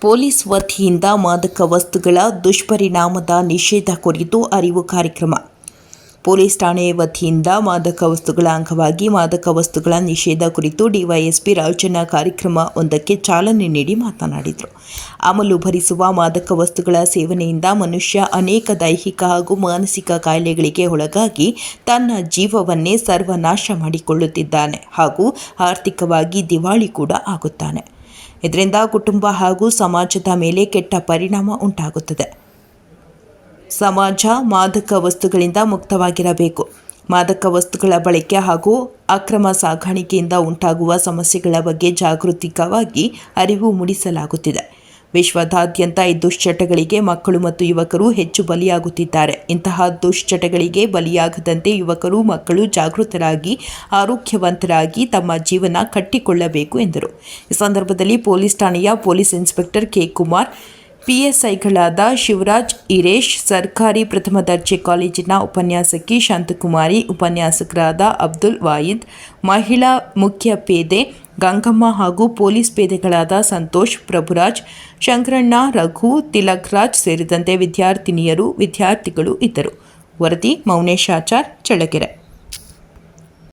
Police ವತಿಯಿಂದ ಮಾದಕ ವಸ್ತುಗಳ ದುಷ್ಪರಿಣಾಮದ ನಿಷೇಧ ಕುರಿತು ಅರಿವು ಕಾರ್ಯಕ್ರಮ. ಪೊಲೀಸ್ ಠಾಣೆ ವತಿಯಿಂದ ಮಾದಕ ವಸ್ತುಗಳ ಅಂಗವಾಗಿ ಮಾದಕ ವಸ್ತುಗಳ ನಿಷೇಧ ಕುರಿತು ಡಿವೈಎಸ್ಪಿ ರಾಜಣ್ಣ ಕಾರ್ಯಕ್ರಮ ಒಂದಕ್ಕೆ ಚಾಲನೆ ನೀಡಿ ಮಾತನಾಡಿದರು. ಅಮಲು ಭರಿಸುವ ಮಾದಕ ವಸ್ತುಗಳ ಸೇವನೆಯಿಂದ ಮನುಷ್ಯ ಅನೇಕ ದೈಹಿಕ ಹಾಗೂ ಮಾನಸಿಕ ಕಾಯಿಲೆಗಳಿಗೆ ಒಳಗಾಗಿ ತನ್ನ ಜೀವವನ್ನೇ ಸರ್ವನಾಶ ಮಾಡಿಕೊಳ್ಳುತ್ತಿದ್ದಾನೆ ಹಾಗೂ ಆರ್ಥಿಕವಾಗಿ ದಿವಾಳಿ ಕೂಡ ಆಗುತ್ತಾನೆ. ಇದರಿಂದ ಕುಟುಂಬ ಹಾಗೂ ಸಮಾಜದ ಮೇಲೆ ಕೆಟ್ಟ ಪರಿಣಾಮ ಉಂಟಾಗುತ್ತದೆ. ಸಮಾಜ ಮಾದಕ ವಸ್ತುಗಳಿಂದ ಮುಕ್ತವಾಗಿರಬೇಕು. ಮಾದಕ ವಸ್ತುಗಳ ಬಳಕೆ ಹಾಗೂ ಅಕ್ರಮ ಸಾಗಾಣಿಕೆಯಿಂದ ಉಂಟಾಗುವ ಸಮಸ್ಯೆಗಳ ಬಗ್ಗೆ ಜಾಗೃತಿಕವಾಗಿ ಅರಿವು ಮೂಡಿಸಲಾಗುತ್ತಿದೆ. ವಿಶ್ವದಾದ್ಯಂತ ಈ ದುಶ್ಚಟಗಳಿಗೆ ಮಕ್ಕಳು ಮತ್ತು ಯುವಕರು ಹೆಚ್ಚು ಬಲಿಯಾಗುತ್ತಿದ್ದಾರೆ. ಇಂತಹ ದುಶ್ಚಟಗಳಿಗೆ ಬಲಿಯಾಗದಂತೆ ಯುವಕರು, ಮಕ್ಕಳು ಜಾಗೃತರಾಗಿ, ಆರೋಗ್ಯವಂತರಾಗಿ ತಮ್ಮ ಜೀವನ ಕಟ್ಟಿಕೊಳ್ಳಬೇಕು ಎಂದರು. ಈ ಸಂದರ್ಭದಲ್ಲಿ ಪೊಲೀಸ್ ಠಾಣೆಯ ಪೊಲೀಸ್ ಇನ್ಸ್ಪೆಕ್ಟರ್ ಕೆ ಕುಮಾರ್ ಪಿಎಸ್ಐಗಳಾದ ಶಿವರಾಜ್ ಇರೇಶ್ ಸರ್ಕಾರಿ ಪ್ರಥಮ ದರ್ಜೆ ಕಾಲೇಜಿನ ಉಪನ್ಯಾಸಕಿ ಶಾಂತಕುಮಾರಿ, ಉಪನ್ಯಾಸಕರಾದ ಅಬ್ದುಲ್ ವಾಯಿದ್, ಮಹಿಳಾ ಮುಖ್ಯ ಪೇದೆ ಗಂಗಮ್ಮ ಹಾಗೂ ಪೊಲೀಸ್ ಪೇದೆಗಳಾದ ಸಂತೋಷ್, ಪ್ರಭುರಾಜ್, ಶಂಕರಣ್ಣ, ರಘು, ತಿಲಕ್ರಾಜ್ ಸೇರಿದಂತೆ ವಿದ್ಯಾರ್ಥಿನಿಯರು, ವಿದ್ಯಾರ್ಥಿಗಳು ಇದ್ದರು. ವರದಿ ಮೌನೇಶಾಚಾರ್ ಚಳ್ಳಕೆರೆ.